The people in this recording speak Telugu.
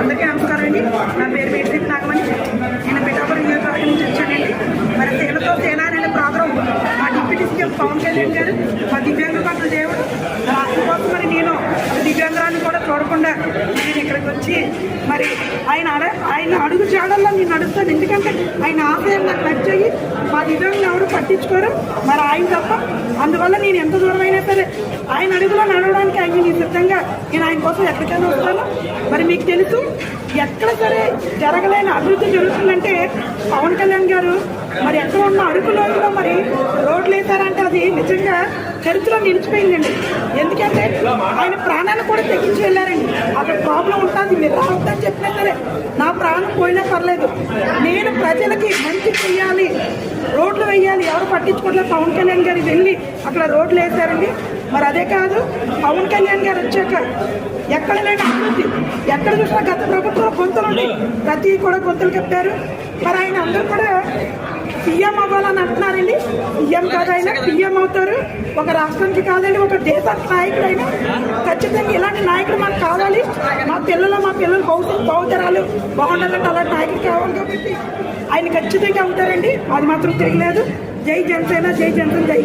అందరికీ నమస్కారం అండి. నా పేరు వేసి నాగమణి. నేను పిఠాపురం నియోజకవర్గం నుంచి వచ్చానండి. మరి తేలతో తేలా అనే ప్రోగ్రాం మా డిప్యూటీ సీఎం పవన్ కళ్యాణ్ గారు మా దివ్యాంగ పట్ల దేవుడు. రాష్ట్రం కోసం మరి నేను దివ్యాంగురాన్ని కూడా చూడకుండా నేను ఇక్కడికి వచ్చి మరి ఆయన ఆయన అడుగు జాడల్లో నేను నడుస్తాను. ఎందుకంటే ఆయన ఆశయం నాకు నచ్చాయి మా దివ్యాంగులు ఎవరు పట్టించుకోరు. మరి ఆయన తప్ప అందువల్ల నేను ఎంత దూరమైనా సరే ఆయన అడుగులో నడవడానికి ఆయన నేను సిద్ధంగా నేను ఆయన కోసం ఎక్కడికైనా వస్తాను. మరి మీకు తెలుసు ఎక్కడ సరే జరగలేని అభివృద్ధి జరుగుతుందంటే పవన్ కళ్యాణ్ గారు మరి ఎక్కడ ఉన్న అడుగు లోతులో మరి రోడ్లు వేశారంటే అది నిజంగా చరిత్రలో నిలిచిపోయిందండి. ఎందుకంటే ఆయన ప్రాణాన్ని కూడా తెగించి వెళ్ళారండి. అక్కడ ప్రాబ్లం ఉంటుంది మీరు రావద్దని చెప్పినా సరే. నా ప్రాణం పోయినా పర్లేదు. నేను ప్రజలకి మంచి చేయాలి రోడ్లు వేయాలి. ఎవరు పట్టించుకోవట్లేదు. పవన్ కళ్యాణ్ గారు వెళ్ళి అక్కడ రోడ్లు వేశారండి. మరి అదే కాదు పవన్ కళ్యాణ్ గారు వచ్చాక ఎక్కడ లేని అభివృద్ధి ఎక్కడ చూసినా గత ప్రభుత్వంలో గొంతులుండి ప్రతి కూడా గొంతులు కప్పారు. మరి ఆయన అందరూ కూడా సీఎం అవ్వాలని అంటున్నారండి. సీఎం కాదు ఆయన సీఎం అవుతారు. ఒక రాష్ట్రానికి కాదండి ఒక దేశానికి నాయకుడు అయినా ఖచ్చితంగా ఇలాంటి నాయకుడు మనకు పిల్లలు మా పిల్లలు భవిష్యత్ బహుతరాలు బాగుండాలంటే అలాంటి నాయకుడు కావాలి కాబట్టి ఆయన ఖచ్చితంగా అవుతారండి. అది మాత్రం తిరగలేదు. జై జనసేన జై జనసేన జై